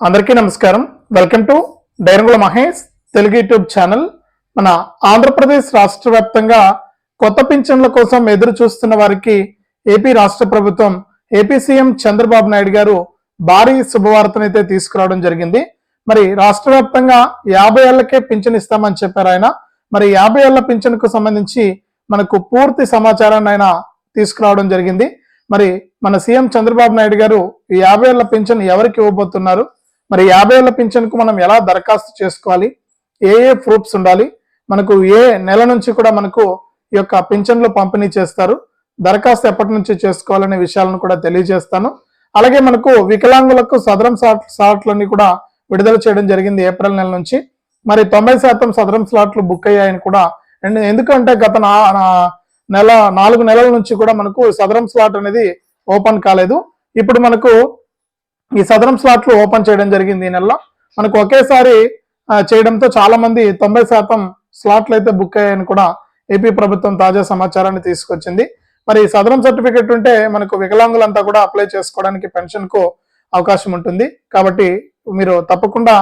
అందరికీ నమస్కారం. Welcome to Dairangula Mahesh Telugu YouTube channel. మన ఆంధ్రప్రదేశ్ రాష్ట్ర వ్యాప్తంగా కొత్త పింఛన్ల కోసం ఎదురు చూస్తున్న వారికి ఏపీ రాష్ట్ర ప్రభుత్వం ఏపీ సీఎం చంద్రబాబు నాయుడు గారు భారీ శుభవార్తనైతే తీసుకురావడం జరిగింది. మరి రాష్ట్ర వ్యాప్తంగా యాభై ఏళ్ళకే పింఛన్ ఇస్తామని చెప్పారు ఆయన. మరి యాభై ఏళ్ళ పింఛన్కు సంబంధించి మనకు పూర్తి సమాచారాన్ని ఆయన తీసుకురావడం జరిగింది. మరి మన సీఎం చంద్రబాబు నాయుడు గారు ఈ యాభై ఏళ్ళ పింఛన్ ఎవరికి ఇవ్వబోతున్నారు? మరి యాభై ఏళ్ళ పింఛన్కు మనం ఎలా దరఖాస్తు చేసుకోవాలి? ఏ ఏ ప్రూఫ్స్ ఉండాలి? మనకు ఏ నెల నుంచి కూడా మనకు ఈ యొక్క పింఛన్లు పంపిణీ చేస్తారు? దరఖాస్తు ఎప్పటి నుంచి చేసుకోవాలనే విషయాలను కూడా తెలియజేస్తాను. అలాగే మనకు వికలాంగులకు సదరం స్లాట్ స్లాట్లన్నీ కూడా విడుదల చేయడం జరిగింది ఏప్రిల్ నెల నుంచి. మరి తొంభై శాతం సదరం స్లాట్లు బుక్ అయ్యాయని కూడా ఎందుకంటే గత నెల నాలుగు నెలల నుంచి కూడా మనకు సదరం స్లాట్ అనేది ఓపెన్ కాలేదు. ఇప్పుడు మనకు ఈ సదరం స్లాట్లు ఓపెన్ చేయడం జరిగింది ఈ నెలలో. మనకు ఒకేసారి చేయడంతో చాలా మంది తొంభై శాతం స్లాట్లు అయితే బుక్ అయ్యాయని కూడా ఏపీ ప్రభుత్వం తాజా సమాచారాన్ని తీసుకొచ్చింది. మరి ఈ సదరం సర్టిఫికెట్ ఉంటే మనకు వికలాంగులంతా కూడా అప్లై చేసుకోవడానికి పెన్షన్కు అవకాశం ఉంటుంది. కాబట్టి మీరు తప్పకుండా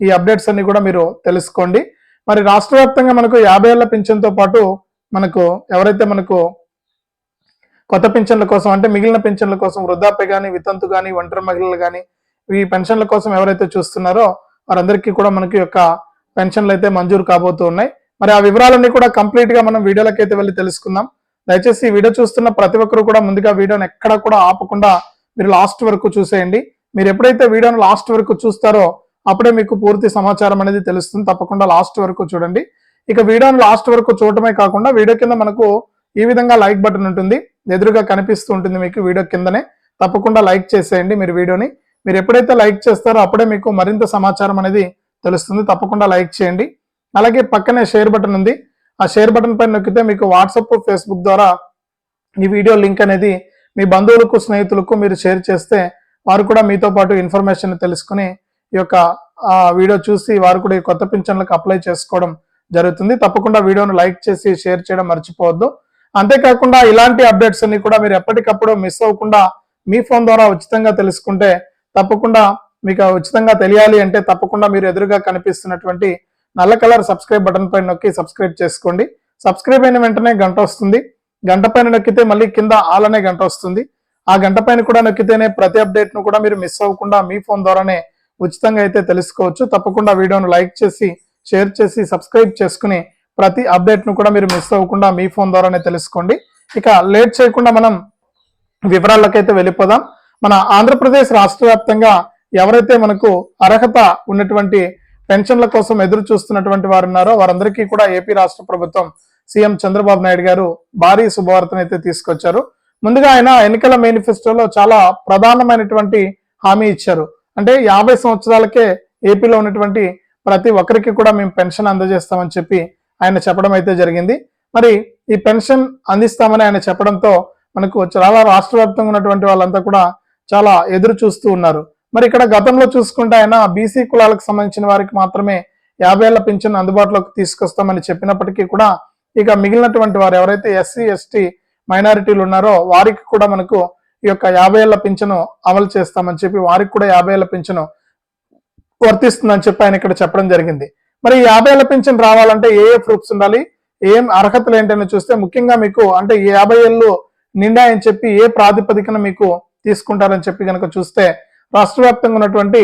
ఈ అప్డేట్స్ అన్ని కూడా మీరు తెలుసుకోండి. మరి రాష్ట్ర వ్యాప్తంగా మనకు యాభై ఏళ్ళ పింఛన్తో పాటు మనకు ఎవరైతే మనకు కొత్త పింఛన్ల కోసం అంటే మిగిలిన పింఛన్ల కోసం వృద్ధాప్య కానీ వితంతు కానీ ఒంటరి మహిళలు కానీ ఈ పెన్షన్ల కోసం ఎవరైతే చూస్తున్నారో వారందరికీ కూడా మనకి యొక్క పెన్షన్లు అయితే మంజూరు కాబోతూ ఉన్నాయి. మరి ఆ వివరాలన్నీ కూడా కంప్లీట్గా మనం వీడియోలకి అయితే వెళ్ళి తెలుసుకుందాం. దయచేసి ఈ వీడియో చూస్తున్న ప్రతి ఒక్కరు కూడా ముందుగా వీడియోని ఎక్కడ కూడా ఆపకుండా మీరు లాస్ట్ వరకు చూసేయండి. మీరు ఎప్పుడైతే వీడియోను లాస్ట్ వరకు చూస్తారో అప్పుడే మీకు పూర్తి సమాచారం అనేది తెలుస్తుంది. తప్పకుండా లాస్ట్ వరకు చూడండి. ఇక వీడియోని లాస్ట్ వరకు చూడటమే కాకుండా వీడియో కింద మనకు ఈ విధంగా లైక్ బటన్ ఉంటుంది. ఎదురుగా కనిపిస్తూ ఉంటుంది మీకు వీడియో కిందనే. తప్పకుండా లైక్ చేసేయండి మీరు వీడియోని. మీరు ఎప్పుడైతే లైక్ చేస్తారో అప్పుడే మీకు మరింత సమాచారం అనేది తెలుస్తుంది. తప్పకుండా లైక్ చేయండి. అలాగే పక్కనే షేర్ బటన్ ఉంది. ఆ షేర్ బటన్ పైన నొక్కితే మీకు వాట్సప్ ఫేస్బుక్ ద్వారా ఈ వీడియో లింక్ అనేది మీ బంధువులకు స్నేహితులకు మీరు షేర్ చేస్తే వారు కూడా మీతో పాటు ఇన్ఫర్మేషన్ తెలుసుకుని ఈ యొక్క వీడియో చూసి వారు కూడా ఈ కొత్త పింఛన్లకు అప్లై చేసుకోవడం జరుగుతుంది. తప్పకుండా వీడియోను లైక్ చేసి షేర్ చేయడం మర్చిపోవద్దు. అంతేకాకుండా ఇలాంటి అప్డేట్స్ అన్ని కూడా మీరు ఎప్పటికప్పుడు మిస్ అవ్వకుండా మీ ఫోన్ ద్వారా ఉచితంగా తెలుసుకుంటే తప్పకుండా మీకు ఉచితంగా తెలియాలి అంటే తప్పకుండా మీరు ఎదురుగా కనిపిస్తున్నటువంటి నల్ల కలర్ సబ్స్క్రైబ్ బటన్ పైన నొక్కి సబ్స్క్రైబ్ చేసుకోండి. సబ్స్క్రైబ్ అయిన వెంటనే గంట వస్తుంది. గంట పైన నొక్కితే మళ్ళీ కింద ఆల్ అనే గంట వస్తుంది. ఆ గంట పైన కూడా నొక్కితేనే ప్రతి అప్డేట్ను కూడా మీరు మిస్ అవ్వకుండా మీ ఫోన్ ద్వారానే ఉచితంగా అయితే తెలుసుకోవచ్చు. తప్పకుండా వీడియోను లైక్ చేసి షేర్ చేసి సబ్స్క్రైబ్ చేసుకుని ప్రతి అప్డేట్ను కూడా మీరు మిస్ అవ్వకుండా మీ ఫోన్ ద్వారానే తెలుసుకోండి. ఇక లేట్ చేయకుండా మనం వివరాలకైతే వెళ్ళిపోదాం. మన ఆంధ్రప్రదేశ్ రాష్ట్ర వ్యాప్తంగా ఎవరైతే మనకు అర్హత ఉన్నటువంటి పెన్షన్ల కోసం ఎదురు చూస్తున్నటువంటి వారు ఉన్నారో వారందరికీ కూడా ఏపీ రాష్ట్ర ప్రభుత్వం సీఎం చంద్రబాబు నాయుడు గారు భారీ శుభవార్తను అయితే తీసుకొచ్చారు. ముందుగా ఆయన ఎన్నికల మేనిఫెస్టోలో చాలా ప్రధానమైనటువంటి హామీ ఇచ్చారు. అంటే యాభై సంవత్సరాలకే ఏపీలో ఉన్నటువంటి ప్రతి ఒక్కరికి కూడా మేము పెన్షన్ అందజేస్తామని చెప్పి ఆయన చెప్పడం అయితే జరిగింది. మరి ఈ పెన్షన్ అందిస్తామని ఆయన చెప్పడంతో మనకు చాలా రాష్ట్ర వ్యాప్తంగా ఉన్నటువంటి వాళ్ళంతా కూడా చాలా ఎదురు చూస్తూ ఉన్నారు. మరి ఇక్కడ గతంలో చూసుకుంటే ఆయన బీసీ కులాలకు సంబంధించిన వారికి మాత్రమే యాభై ఏళ్ళ పింఛన్ అందుబాటులోకి తీసుకొస్తామని చెప్పినప్పటికీ కూడా ఇక మిగిలినటువంటి వారు ఎవరైతే ఎస్సీ ఎస్టీ మైనారిటీలు ఉన్నారో వారికి కూడా మనకు ఈ యొక్క యాభై ఏళ్ళ పింఛను అమలు చేస్తామని చెప్పి వారికి కూడా యాభై ఏళ్ళ పింఛను వర్తిస్తుందని చెప్పి ఆయన ఇక్కడ చెప్పడం జరిగింది. మరి ఈ యాభై ఏళ్ళ పెన్షన్ రావాలంటే ఏ ఏ ప్రూఫ్స్ ఉండాలి? ఏం అర్హతలు ఏంటని చూస్తే ముఖ్యంగా మీకు అంటే యాభై ఏళ్ళు నిండా అని చెప్పి ఏ ప్రాతిపదికన మీకు తీసుకుంటారని చెప్పి కనుక చూస్తే రాష్ట్ర వ్యాప్తంగా ఉన్నటువంటి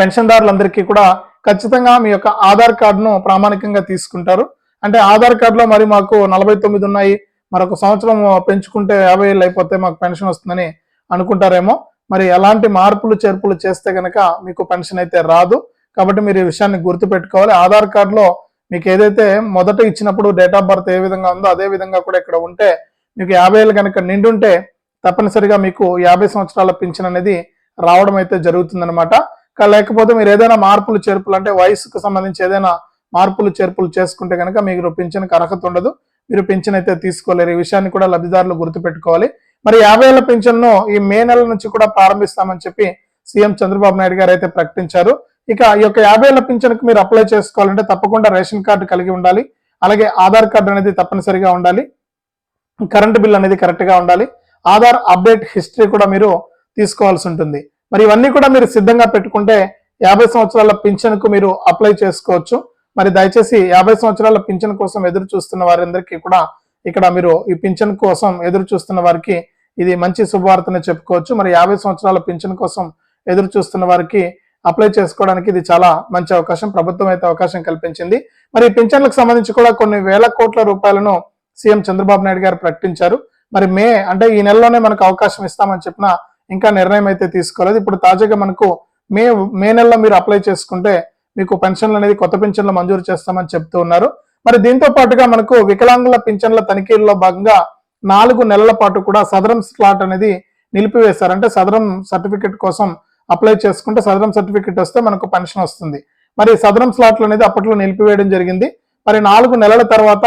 పెన్షన్దారులందరికీ కూడా ఖచ్చితంగా మీ యొక్క ఆధార్ కార్డును ప్రామాణికంగా తీసుకుంటారు. అంటే ఆధార్ కార్డులో మరి మాకు నలభై తొమ్మిది ఉన్నాయి. మరొక సంవత్సరం పెంచుకుంటే యాభై ఏళ్ళు అయిపోతే మాకు పెన్షన్ వస్తుందని అనుకుంటారేమో. మరి ఎలాంటి మార్పులు చేర్పులు చేస్తే కనుక మీకు పెన్షన్ అయితే రాదు. కాబట్టి మీరు ఈ విషయాన్ని గుర్తుపెట్టుకోవాలి. ఆధార్ కార్డులో మీకు ఏదైతే మొదట ఇచ్చినప్పుడు డేట్ ఆఫ్ బర్త్ ఏ విధంగా ఉందో అదే విధంగా కూడా ఇక్కడ ఉంటే మీకు యాభై ఏళ్ళు కనుక నిండుంటే తప్పనిసరిగా మీకు యాభై సంవత్సరాల పింఛన్ అనేది రావడం అయితే జరుగుతుందనమాట లేకపోతే మీరు ఏదైనా మార్పులు చేర్పులు అంటే వయసుకు సంబంధించి ఏదైనా మార్పులు చేర్పులు చేసుకుంటే కనుక మీకు పింఛన్కి అర్హత ఉండదు. మీరు పింఛన్ అయితే తీసుకోలేరు. ఈ విషయాన్ని కూడా లబ్ధిదారులు గుర్తుపెట్టుకోవాలి. మరి యాభై ఏళ్ళ పింఛన్ను ఈ మే నెల నుంచి కూడా ప్రారంభిస్తామని చెప్పి సీఎం చంద్రబాబు నాయుడు గారు అయితే ప్రకటించారు. ఇక ఈ యొక్క యాభై ఏళ్ళ పింఛన్కి మీరు అప్లై చేసుకోవాలంటే తప్పకుండా రేషన్ కార్డు కలిగి ఉండాలి. అలాగే ఆధార్ కార్డు అనేది తప్పనిసరిగా ఉండాలి. కరెంట్ బిల్ అనేది కరెక్ట్గా ఉండాలి. ఆధార్ అప్డేట్ హిస్టరీ కూడా మీరు తీసుకోవాల్సి ఉంటుంది. మరి ఇవన్నీ కూడా మీరు సిద్ధంగా పెట్టుకుంటే యాభై సంవత్సరాల పింఛన్కు మీరు అప్లై చేసుకోవచ్చు. మరి దయచేసి యాభై సంవత్సరాల పింఛన్ కోసం ఎదురు చూస్తున్న వారందరికీ కూడా ఇక్కడ మీరు ఈ పింఛన్ కోసం ఎదురు చూస్తున్న వారికి ఇది మంచి శుభవార్తనే చెప్పుకోవచ్చు. మరి యాభై సంవత్సరాల పింఛన్ కోసం ఎదురు చూస్తున్న వారికి అప్లై చేసుకోవడానికి ఇది చాలా మంచి అవకాశం ప్రభుత్వం అయితే అవకాశం కల్పించింది. మరి పింఛన్లకు సంబంధించి కూడా కొన్ని వేల కోట్ల రూపాయలను సీఎం చంద్రబాబు నాయుడు గారు ప్రకటించారు. మరి మే అంటే ఈ నెలలోనే మనకు అవకాశం ఇస్తామని చెప్పిన ఇంకా నిర్ణయం అయితే తీసుకోలేదు. ఇప్పుడు తాజాగా మనకు మే మే నెలలో మీరు అప్లై చేసుకుంటే మీకు పెన్షన్లు అనేది కొత్త పెన్షన్లు మంజూరు చేస్తామని చెప్తూ ఉన్నారు. మరి దీంతో పాటుగా మనకు వికలాంగుల పింఛన్ల తనిఖీల్లో భాగంగా నాలుగు నెలల పాటు కూడా సదరం స్లాట్ అనేది నిలిపివేశారు. అంటే సదరం సర్టిఫికెట్ కోసం అప్లై చేసుకుంటే సదరం సర్టిఫికెట్ వస్తే మనకు పెన్షన్ వస్తుంది. మరి సదరం స్లాట్లు అనేది అప్పట్లో నిలిపివేయడం జరిగింది. మరి నాలుగు నెలల తర్వాత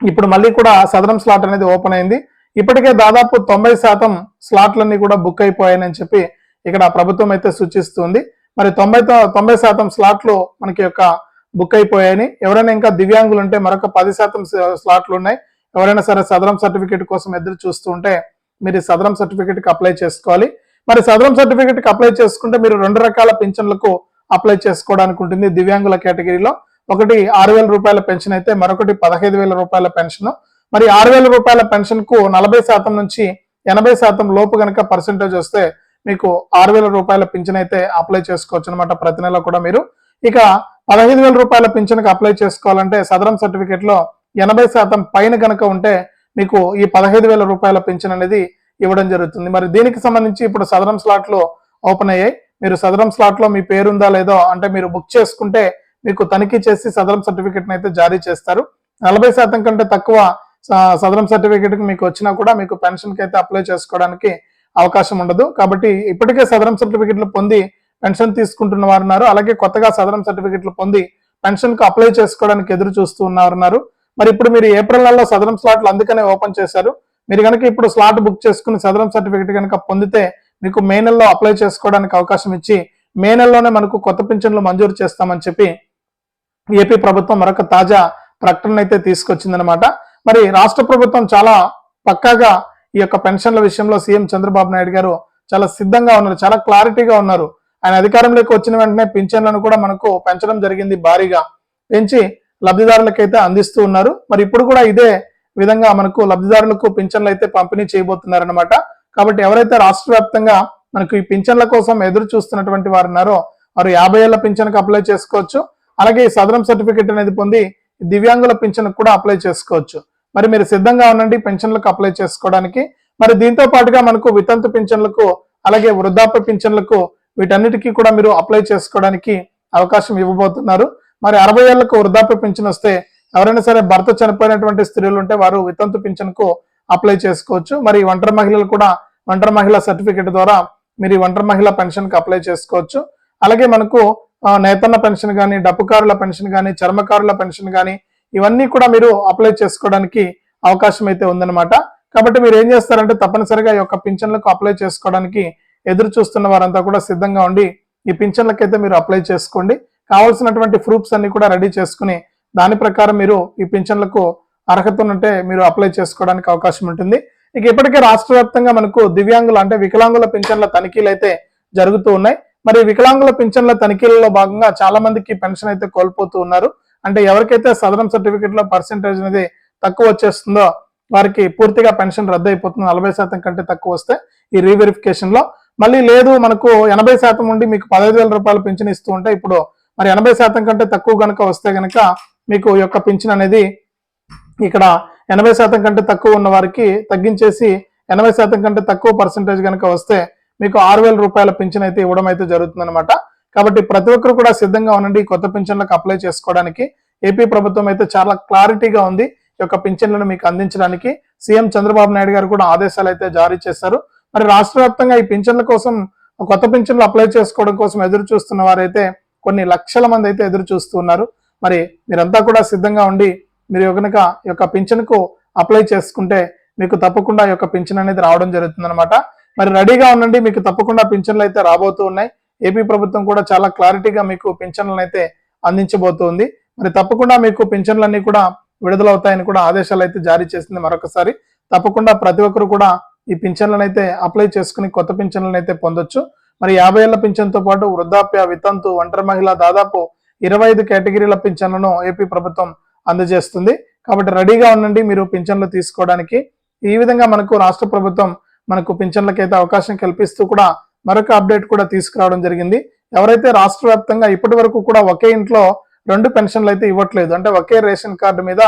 ఇప్పుడు మళ్ళీ కూడా సదరం స్లాట్ అనేది ఓపెన్ అయింది. ఇప్పటికే దాదాపు తొంభై శాతం స్లాట్లన్నీ కూడా బుక్ అయిపోయాయని చెప్పి ఇక్కడ ప్రభుత్వం అయితే సూచిస్తుంది. మరి తొంభై తొంభై శాతం స్లాట్లు మనకి యొక్క బుక్ అయిపోయాయని. ఎవరైనా ఇంకా దివ్యాంగులు ఉంటే మరొక పది శాతం స్లాట్లు ఉన్నాయి. ఎవరైనా సరే సదరం సర్టిఫికేట్ కోసం ఎదురు చూస్తుంటే మీరు సదరం సర్టిఫికేట్కి అప్లై చేసుకోవాలి. మరి సదరం సర్టిఫికేట్కి అప్లై చేసుకుంటే మీరు రెండు రకాల పెన్షన్లకు అప్లై చేసుకోవడానికి ఉంటుంది. దివ్యాంగుల కేటగిరీలో ఒకటి ఆరు వేల రూపాయల పెన్షన్ అయితే మరొకటి పదహైదు వేల రూపాయల పెన్షన్. మరి ఆరు వేల రూపాయల పెన్షన్కు నలభై శాతం నుంచి ఎనభై శాతం లోపు కనుక పర్సెంటేజ్ వస్తే మీకు ఆరు వేల రూపాయల పింఛన్ అయితే అప్లై చేసుకోవచ్చు అనమాట ప్రతి నెల కూడా మీరు. ఇక పదహైదు వేల రూపాయల పింఛన్కి అప్లై చేసుకోవాలంటే సదరం సర్టిఫికేట్లో ఎనభై శాతం పైన కనుక ఉంటే మీకు ఈ పదహైదు వేల రూపాయల పింఛన్ అనేది ఇవ్వడం జరుగుతుంది. మరి దీనికి సంబంధించి ఇప్పుడు సదరం స్లాట్లు ఓపెన్ అయ్యాయి. మీరు సదరం స్లాట్లో మీ పేరు ఉందా లేదో అంటే మీరు బుక్ చేసుకుంటే మీకు తనిఖీ చేసి సదరం సర్టిఫికేట్ అయితే జారీ చేస్తారు. నలభై శాతం కంటే తక్కువ సదరం సర్టిఫికేట్కి మీకు వచ్చినా కూడా మీకు పెన్షన్కి అయితే అప్లై చేసుకోవడానికి అవకాశం ఉండదు. కాబట్టి ఇప్పటికే సదరం సర్టిఫికెట్లు పొంది పెన్షన్ తీసుకుంటున్న వారు ఉన్నారు. అలాగే కొత్తగా సదరం సర్టిఫికెట్లు పొంది పెన్షన్కు అప్లై చేసుకోవడానికి ఎదురు చూస్తూ ఉన్నారు ఉన్నారు. మరి ఇప్పుడు మీరు ఏప్రిల్ నెలలో సదరం స్లాట్లు అందుకనే ఓపెన్ చేశారు. మీరు కనుక ఇప్పుడు స్లాట్ బుక్ చేసుకుని సదరం సర్టిఫికేట్ కనుక పొందితే మీకు మే నెలలో అప్లై చేసుకోవడానికి అవకాశం ఇచ్చి మే నెలలోనే మనకు కొత్త పింఛన్లు మంజూరు చేస్తామని చెప్పి ఏపీ ప్రభుత్వం మరొక తాజా ప్రకటన అయితే తీసుకొచ్చిందనమాట మరి రాష్ట్ర ప్రభుత్వం చాలా పక్కాగా ఈ యొక్క పెన్షన్ల విషయంలో సీఎం చంద్రబాబు నాయుడు గారు చాలా సిద్ధంగా ఉన్నారు చాలా క్లారిటీగా ఉన్నారు. ఆయన అధికారంలోకి వచ్చిన వెంటనే పింఛన్లను కూడా మనకు పెంచడం జరిగింది భారీగా. పెంచి లబ్ధిదారులకైతే అందిస్తూ ఉన్నారు. మరి ఇప్పుడు కూడా ఇదే విధంగా మనకు లబ్ధిదారులకు పింఛన్లు అయితే పంపిణీ చేయబోతున్నారనమాట కాబట్టి ఎవరైతే రాష్ట్ర వ్యాప్తంగా మనకు ఈ పింఛన్ల కోసం ఎదురు చూస్తున్నటువంటి వారు ఉన్నారో వారు యాభై ఏళ్ళ పింఛన్కి అప్లై చేసుకోవచ్చు. అలాగే ఈ సదరం సర్టిఫికేట్ అనేది పొంది దివ్యాంగుల పింఛన్కు కూడా అప్లై చేసుకోవచ్చు. మరి మీరు సిద్ధంగా ఉండండి పెన్షన్లకు అప్లై చేసుకోవడానికి. మరి దీంతో పాటుగా మనకు వితంతు పింఛన్లకు అలాగే వృద్ధాప్య పింఛన్లకు వీటన్నిటికీ కూడా మీరు అప్లై చేసుకోవడానికి అవకాశం ఇవ్వబోతున్నారు. మరి అరవై ఏళ్ళకు వృద్ధాప్య పింఛన్ వస్తే ఎవరైనా సరే భర్త చనిపోయినటువంటి స్త్రీలు ఉంటే వారు వితంతు పింఛన్కు అప్లై చేసుకోవచ్చు. మరి ఒంటరి మహిళలు కూడా ఒంటరి మహిళ సర్టిఫికేట్ ద్వారా మీరు ఈ ఒంటరి మహిళ పెన్షన్కి అప్లై చేసుకోవచ్చు. అలాగే మనకు నేతన్న పెన్షన్ కానీ డప్పుకారుల పెన్షన్ కానీ చర్మకారుల పెన్షన్ కానీ ఇవన్నీ కూడా మీరు అప్లై చేసుకోవడానికి అవకాశం అయితే ఉందన్నమాట. కాబట్టి మీరు ఏం చేస్తారంటే తప్పనిసరిగా ఈ యొక్క పింఛన్లకు అప్లై చేసుకోవడానికి ఎదురు చూస్తున్న వారంతా కూడా సిద్ధంగా ఉండి ఈ పింఛన్లకైతే మీరు అప్లై చేసుకోండి. కావాల్సినటువంటి ప్రూఫ్స్ అన్ని కూడా రెడీ చేసుకుని దాని ప్రకారం మీరు ఈ పింఛన్లకు అర్హత ఉంటే మీరు అప్లై చేసుకోవడానికి అవకాశం ఉంటుంది. ఇక ఇప్పటికే రాష్ట్ర వ్యాప్తంగా మనకు దివ్యాంగుల అంటే వికలాంగుల పింఛన్ల తనిఖీలు అయితే జరుగుతూ ఉన్నాయి. మరి వికలాంగుల పింఛన్ల తనిఖీలలో భాగంగా చాలా మందికి పెన్షన్ అయితే కోల్పోతూ ఉన్నారు. అంటే ఎవరికైతే సదరం సర్టిఫికేట్లో పర్సెంటేజ్ అనేది తక్కువ వచ్చేస్తుందో వారికి పూర్తిగా పెన్షన్ రద్దు అయిపోతుంది నలభై శాతం కంటే తక్కువ వస్తే ఈ రీవెరిఫికేషన్లో మళ్ళీ లేదు మనకు ఎనభై శాతం ఉండి మీకు పదహైదు వేల రూపాయలు పింఛన్ ఇస్తూ ఉంటే ఇప్పుడు మరి ఎనభై శాతం కంటే తక్కువ కనుక వస్తే కనుక మీకు యొక్క పింఛన్ అనేది ఇక్కడ ఎనభై శాతం కంటే తక్కువ ఉన్న వారికి తగ్గించేసి ఎనభై శాతం కంటే తక్కువ పర్సెంటేజ్ కనుక వస్తే మీకు ఆరు వేల రూపాయల పింఛన్ అయితే ఇవ్వడం అయితే జరుగుతుందన్నమాట. కాబట్టి ప్రతి ఒక్కరు కూడా సిద్ధంగా ఉండండి. కొత్త పింఛన్లకు అప్లై చేసుకోవడానికి ఏపీ ప్రభుత్వం అయితే చాలా క్లారిటీగా ఉంది ఈ యొక్క పింఛన్లను మీకు అందించడానికి. సీఎం చంద్రబాబు నాయుడు గారు కూడా ఆదేశాలు అయితే జారీ చేశారు. మరి రాష్ట్ర వ్యాప్తంగా ఈ పింఛన్ల కోసం కొత్త పింఛన్లు అప్లై చేసుకోవడం కోసం ఎదురు చూస్తున్న వారైతే కొన్ని లక్షల మంది అయితే ఎదురు చూస్తున్నారు మరి మీరంతా కూడా సిద్ధంగా ఉండి మీరు కనుక ఈ యొక్క పింఛన్కు అప్లై చేసుకుంటే మీకు తప్పకుండా ఈ యొక్క పింఛన్ అనేది రావడం జరుగుతుందనమాట మరి రెడీగా ఉండండి మీకు తప్పకుండా పింఛన్లు అయితే రాబోతూ ఉన్నాయి. ఏపీ ప్రభుత్వం కూడా చాలా క్లారిటీగా మీకు పింఛన్లను అయితే అందించబోతుంది. మరి తప్పకుండా మీకు పింఛన్లన్నీ కూడా విడుదలవుతాయని కూడా ఆదేశాలు అయితే జారీ చేసింది మరొకసారి. తప్పకుండా ప్రతి ఒక్కరు కూడా ఈ పింఛన్లను అయితే అప్లై చేసుకుని కొత్త పింఛన్లను అయితే పొందొచ్చు. మరి యాభై ఏళ్ళ పింఛన్తో పాటు వృద్ధాప్య వితంతు ఒంటరి మహిళ దాదాపు ఇరవై ఐదు కేటగిరీల పింఛన్లను ఏపీ ప్రభుత్వం అందజేస్తుంది. కాబట్టి రెడీగా ఉండండి మీరు పింఛన్లు తీసుకోవడానికి. ఈ విధంగా మనకు రాష్ట్ర ప్రభుత్వం మనకు పింఛన్లకైతే అవకాశం కల్పిస్తూ కూడా మరొక అప్డేట్ కూడా తీసుకురావడం జరిగింది. ఎవరైతే రాష్ట్ర వ్యాప్తంగా ఇప్పటి వరకు కూడా ఒకే ఇంట్లో రెండు పెన్షన్లు అయితే ఇవ్వట్లేదు అంటే ఒకే రేషన్ కార్డు మీద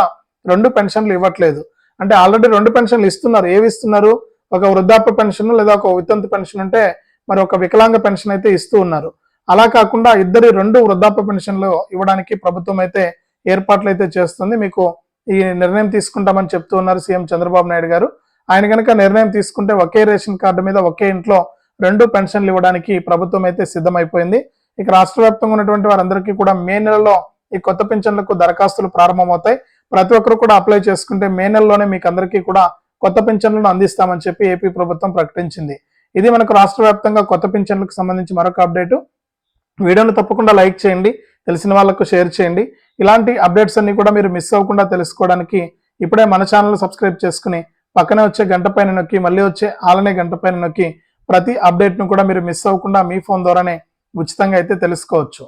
రెండు పెన్షన్లు ఇవ్వట్లేదు. అంటే ఆల్రెడీ రెండు పెన్షన్లు ఇస్తున్నారు. ఏవి ఇస్తున్నారు? ఒక వృద్ధాప్య పెన్షన్ లేదా ఒక వితంతు పెన్షన్ ఉంటే మరి ఒక వికలాంగ పెన్షన్ అయితే ఇస్తూ ఉన్నారు. అలా కాకుండా ఇద్దరి రెండు వృద్ధాప్య పెన్షన్లు ఇవ్వడానికి ప్రభుత్వం అయితే ఏర్పాట్లు అయితే చేస్తుంది. మీకు ఈ నిర్ణయం తీసుకుంటామని చెప్తూ ఉన్నారు సీఎం చంద్రబాబు నాయుడు గారు. ఆయన కనుక నిర్ణయం తీసుకుంటే ఒకే రేషన్ కార్డు మీద ఒకే ఇంట్లో రెండు పెన్షన్లు ఇవ్వడానికి ప్రభుత్వం అయితే సిద్ధమైపోయింది. ఇక రాష్ట్ర వ్యాప్తంగా ఉన్నటువంటి వారందరికీ కూడా మే నెలలో ఈ కొత్త పెన్షన్లకు దరఖాస్తులు ప్రారంభమవుతాయి. ప్రతి ఒక్కరు కూడా అప్లై చేసుకుంటే మే నెలలోనే మీకు అందరికీ కూడా కొత్త పింఛన్లను అందిస్తామని చెప్పి ఏపీ ప్రభుత్వం ప్రకటించింది. ఇది మనకు రాష్ట్ర వ్యాప్తంగా కొత్త పెన్షన్లకు సంబంధించి మరొక అప్డేటు. వీడియోను తప్పకుండా లైక్ చేయండి తెలిసిన వాళ్ళకు షేర్ చేయండి. ఇలాంటి అప్డేట్స్ అన్ని కూడా మీరు మిస్ అవ్వకుండా తెలుసుకోవడానికి ఇప్పుడే మన ఛానల్ సబ్స్క్రైబ్ చేసుకుని పక్కనే వచ్చే గంట పైన నొక్కి మళ్ళీ వచ్చే ఆలనే గంట పైన నొక్కి ప్రతి అప్డేట్ను కూడా మీరు మిస్ అవ్వకుండా మీ ఫోన్ ద్వారానే ఉచితంగా అయితే తెలుసుకోవచ్చు.